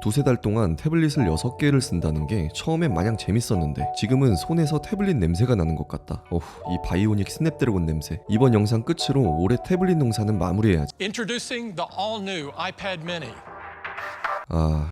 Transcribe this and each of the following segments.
두세 달 동안 태블릿을 6개를 쓴다는 게 처음엔 마냥 재밌었는데 지금은 손에서 태블릿 냄새가 나는 것 같다. 어후, 이 바이오닉 스냅드래곤 냄새. 이번 영상 끝으로 올해 태블릿 농사는 마무리해야지. Introducing the all new iPad mini. 아.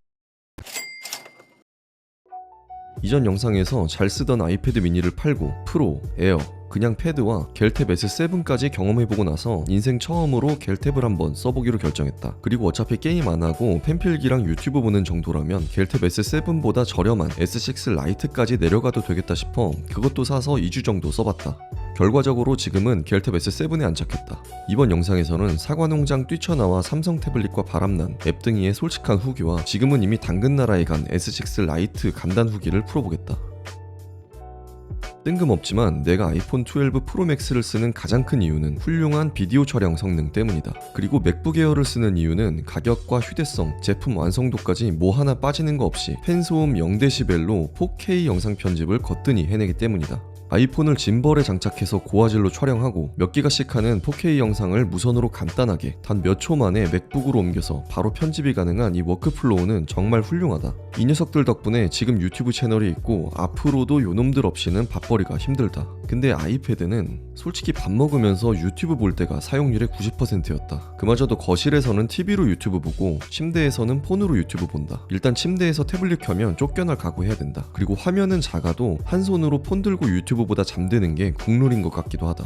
이전 영상에서 잘 쓰던 아이패드 미니를 팔고 프로, 에어, 그냥 패드와 겔탭 S7까지 경험해보고 나서 인생 처음으로 겔탭을 한번 써보기로 결정했다. 그리고 어차피 게임 안 하고 펜필기랑 유튜브 보는 정도라면 겔탭 S7보다 저렴한 S6 라이트까지 내려가도 되겠다 싶어 그것도 사서 2주 정도 써봤다. 결과적으로 지금은 겔탭 S7에 안착했다. 이번 영상에서는 사과농장 뛰쳐나와 삼성 태블릿과 바람난 앱 등이의 솔직한 후기와 지금은 이미 당근나라에 간 S6 라이트 간단 후기를 풀어보겠다. 뜬금없지만 내가 아이폰 12 프로 맥스를 쓰는 가장 큰 이유는 훌륭한 비디오 촬영 성능 때문이다. 그리고 맥북 에어를 쓰는 이유는 가격과 휴대성, 제품 완성도까지 뭐 하나 빠지는 거 없이 팬소음 0데시벨로 4K 영상 편집을 거뜬히 해내기 때문이다. 아이폰을 짐벌에 장착해서 고화질로 촬영하고 몇 기가씩 하는 4K 영상을 무선으로 간단하게 단 몇 초 만에 맥북으로 옮겨서 바로 편집이 가능한 이 워크플로우는 정말 훌륭하다. 이 녀석들 덕분에 지금 유튜브 채널이 있고 앞으로도 요놈들 없이는 밥벌이가 힘들다. 근데 아이패드는 솔직히 밥 먹으면서 유튜브 볼 때가 사용률의 90%였다. 그마저도 거실에서는 TV로 유튜브 보고 침대에서는 폰으로 유튜브 본다. 일단 침대에서 태블릿 켜면 쫓겨날 각오해야 된다. 그리고 화면은 작아도 한 손으로 폰 들고 유튜브보다 잠드는 게 국룰인 것 같기도 하다.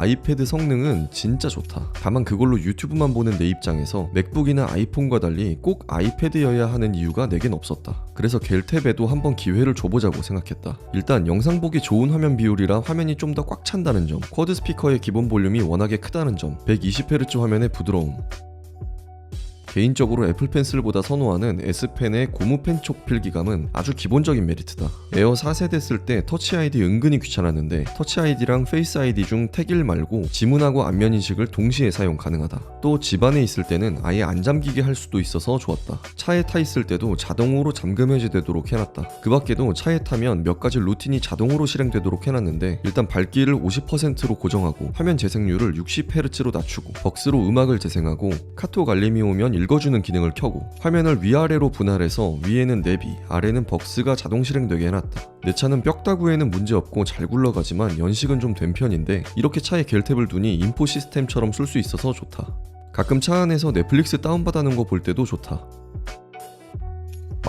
아이패드 성능은 진짜 좋다. 다만 그걸로 유튜브만 보는 내 입장에서 맥북이나 아이폰과 달리 꼭 아이패드여야 하는 이유가 내겐 없었다. 그래서 겔탭에도 한번 기회를 줘보자고 생각했다. 일단 영상 보기 좋은 화면 비율이라 화면이 좀 더 꽉 찬다는 점, 쿼드 스피커의 기본 볼륨이 워낙에 크다는 점, 120Hz 화면의 부드러움, 개인적으로 애플 펜슬보다 선호하는 S펜의 고무 펜 촉 필 기감은 아주 기본적인 메리트다. 에어 4세대 쓸 때 터치 아이디 은근히 귀찮았는데 터치 아이디랑 페이스 아이디 중 택일 말고 지문하고 안면 인식을 동시에 사용 가능하다. 또 집안에 있을 때는 아예 안 잠기게 할 수도 있어서 좋았다. 차에 타 있을 때도 자동으로 잠금 해제되도록 해놨다. 그 밖에도 차에 타면 몇 가지 루틴이 자동으로 실행되도록 해놨는데 일단 밝기를 50%로 고정하고 화면 재생률을 60Hz로 낮추고 벅스로 음악을 재생하고 카톡 알림이 오면 읽어주는 기능을 켜고 화면을 위아래로 분할해서 위에는 내비, 아래는 벅스가 자동 실행되게 해놨다. 내 차는 뼈다구에는 문제없고 잘 굴러가지만 연식은 좀 된 편인데 이렇게 차에 겔탭을 두니 인포 시스템처럼 쓸 수 있어서 좋다. 가끔 차 안에서 넷플릭스 다운받아는 거 볼 때도 좋다.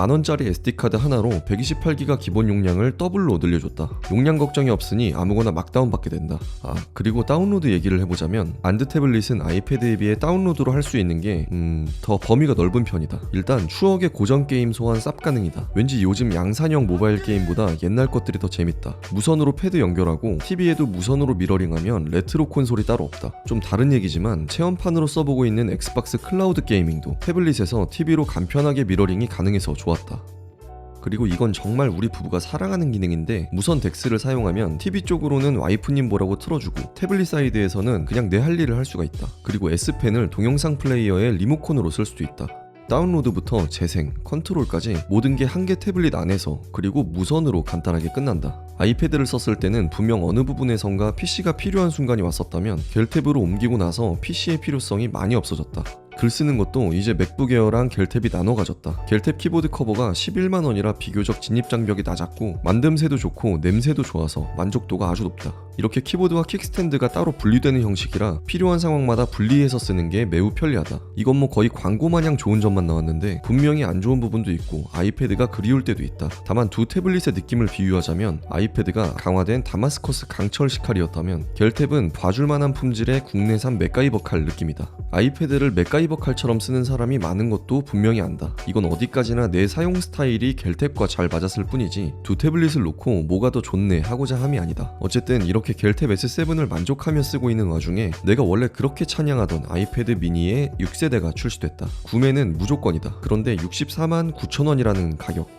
만원짜리 SD카드 하나로 128기가 기본 용량을 더블로 늘려줬다. 용량 걱정이 없으니 아무거나 막 다운받게 된다. 아, 그리고 다운로드 얘기를 해보자면, 안드 태블릿은 아이패드에 비해 다운로드로 할 수 있는 게, 음, 더 범위가 넓은 편이다. 일단, 추억의 고전 게임 소환 쌉 가능이다. 왠지 요즘 양산형 모바일 게임보다 옛날 것들이 더 재밌다. 무선으로 패드 연결하고, TV에도 무선으로 미러링하면 레트로 콘솔이 따로 없다. 좀 다른 얘기지만, 체험판으로 써보고 있는 엑스박스 클라우드 게이밍도 태블릿에서 TV로 간편하게 미러링이 가능해서 좋았다. 그리고 이건 정말 우리 부부가 사랑하는 기능인데 무선 덱스를 사용하면 TV 쪽으로는 와이프님 보라고 틀어주고 태블릿 사이드에서는 그냥 내 할 일을 할 수가 있다. 그리고 S펜을 동영상 플레이어의 리모컨으로 쓸 수도 있다. 다운로드부터 재생, 컨트롤까지 모든 게 한 개 태블릿 안에서 그리고 무선으로 간단하게 끝난다. 아이패드를 썼을 때는 분명 어느 부분에선가 PC가 필요한 순간이 왔었다면 겔탭으로 옮기고 나서 PC의 필요성이 많이 없어졌다. 글 쓰는 것도 이제 맥북 에어랑 겔탭이 나눠 가졌다. 겔탭 키보드 커버가 11만 원이라 비교적 진입 장벽이 낮았고 만듦새도 좋고 냄새도 좋아서 만족도가 아주 높다. 이렇게 키보드와 킥스탠드가 따로 분리되는 형식이라 필요한 상황마다 분리해서 쓰는 게 매우 편리하다. 이건 뭐 거의 광고 마냥 좋은 점만 나왔는데 분명히 안 좋은 부분도 있고 아이패드가 그리울 때도 있다. 다만 두 태블릿의 느낌을 비유하자면 아이패드가 강화된 다마스커스 강철 시칼이었다면 겔탭은 봐줄 만한 품질의 국내산 맥가이버 칼 느낌이다. 아이패드를 맥가이버 칼처럼 쓰는 사람이 많은 것도 분명히 안다. 이건 어디까지나 내 사용 스타일이 겔탭과 잘 맞았을 뿐이지 두 태블릿을 놓고 뭐가 더 좋네 하고자 함이 아니다. 어쨌든 이렇게 겔탭 S7을 만족하며 쓰고 있는 와중에 내가 원래 그렇게 찬양하던 아이패드 미니의 6세대가 출시됐다. 구매는 무조건이다. 그런데 64만 9천원이라는 가격.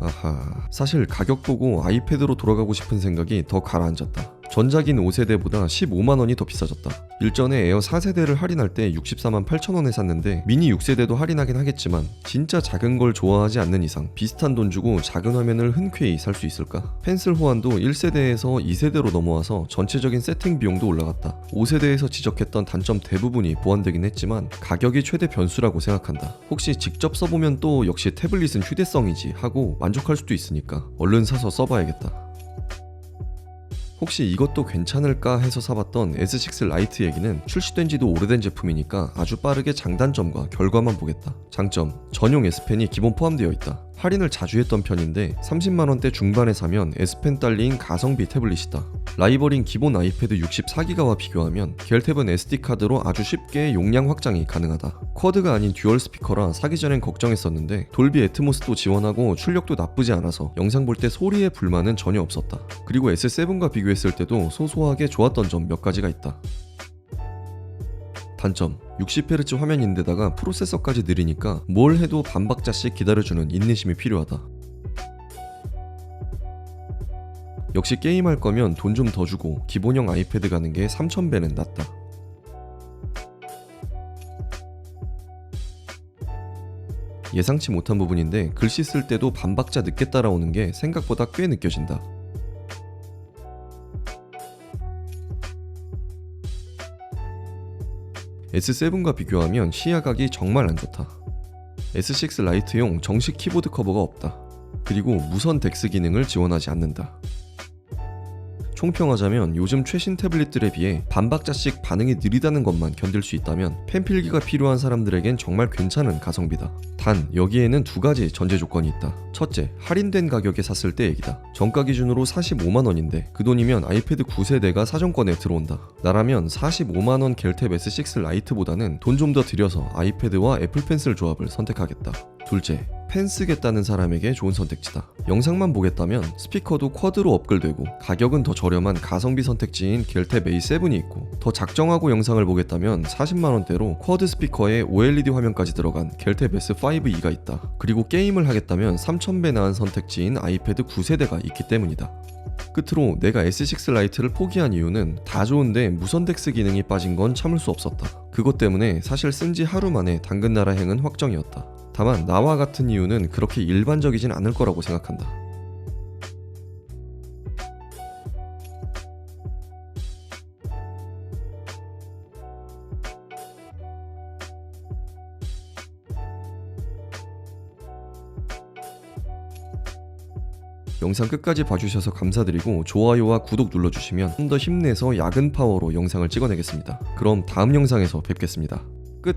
아하. 사실 가격 보고 아이패드로 돌아가고 싶은 생각이 더 가라앉았다. 전작인 5세대보다 15만 원이 더 비싸졌다. 일전에 에어 4세대를 할인할 때 64만 8천 원에 샀는데 미니 6세대도 할인하긴 하겠지만 진짜 작은 걸 좋아하지 않는 이상 비슷한 돈 주고 작은 화면을 흔쾌히 살 수 있을까? 펜슬 호환도 1세대에서 2세대로 넘어와서 전체적인 세팅 비용도 올라갔다. 5세대에서 지적했던 단점 대부분이 보완되긴 했지만 가격이 최대 변수라고 생각한다. 혹시 직접 써보면 또 역시 태블릿은 휴대성이지 하고 만족할 수도 있으니까 얼른 사서 써봐야겠다. 혹시 이것도 괜찮을까 해서 사봤던 S6 라이트 얘기는 출시된 지도 오래된 제품이니까 아주 빠르게 장단점과 결과만 보겠다. 장점, 전용 S펜이 기본 포함되어 있다. 할인을 자주 했던 편인데 30만원대 중반에 사면 S펜 딸린 가성비 태블릿이다. 라이벌인 기본 아이패드 64기가와 비교하면 겔탭은 SD카드로 아주 쉽게 용량 확장이 가능하다. 쿼드가 아닌 듀얼 스피커라 사기 전엔 걱정했었는데 돌비 애트모스도 지원하고 출력도 나쁘지 않아서 영상 볼 때 소리에 불만은 전혀 없었다. 그리고 S7과 비교했을 때도 소소하게 좋았던 점 몇 가지가 있다. 단점 60Hz 화면인데다가 프로세서까지 느리니까 뭘 해도 반박자씩 기다려주는 인내심이 필요하다. 역시 게임할 거면 돈 좀 더 주고 기본형 아이패드 가는 게 3000배는 낫다. 예상치 못한 부분인데 글씨 쓸 때도 반박자 늦게 따라오는 게 생각보다 꽤 느껴진다. S7과 비교하면 시야각이 정말 안 좋다. S6 라이트용 정식 키보드 커버가 없다. 그리고 무선 덱스 기능을 지원하지 않는다. 총평하자면 요즘 최신 태블릿들에 비해 반박자씩 반응이 느리다는 것만 견딜 수 있다면 펜필기가 필요한 사람들에겐 정말 괜찮은 가성비다. 단 여기에는 두 가지 전제 조건이 있다. 첫째, 할인된 가격에 샀을 때 얘기다. 정가 기준으로 45만 원인데 그 돈이면 아이패드 9세대가 사정권에 들어온다. 나라면 45만 원 겔탭 S6 라이트보다는 돈 좀 더 들여서 아이패드와 애플 펜슬 조합을 선택하겠다. 둘째, 펜 쓰겠다는 사람에게 좋은 선택지다. 영상만 보겠다면 스피커도 쿼드로 업글되고 가격은 더 저렴한 가성비 선택지인 겔탭 A7이 있고 더 작정하고 영상을 보겠다면 40만 원대로 쿼드 스피커에 OLED 화면까지 들어간 겔탭 S5e가 있다. 그리고 게임을 하겠다면 3000배 나은 선택지인 아이패드 9세대가 있기 때문이다. 끝으로 내가 S6 라이트를 포기한 이유는 다 좋은데 무선 덱스 기능이 빠진 건 참을 수 없었다. 그것 때문에 사실 쓴 지 하루 만에 당근 나라 행은 확정이었다. 다만 나와 같은 이유는 그렇게 일반적이진 않을 거라고 생각한다. 영상 끝까지 봐주셔서 감사드리고 좋아요와 구독 눌러주시면 좀 더 힘내서 야근 파워로 영상을 찍어내겠습니다. 그럼 다음 영상에서 뵙겠습니다. 끝!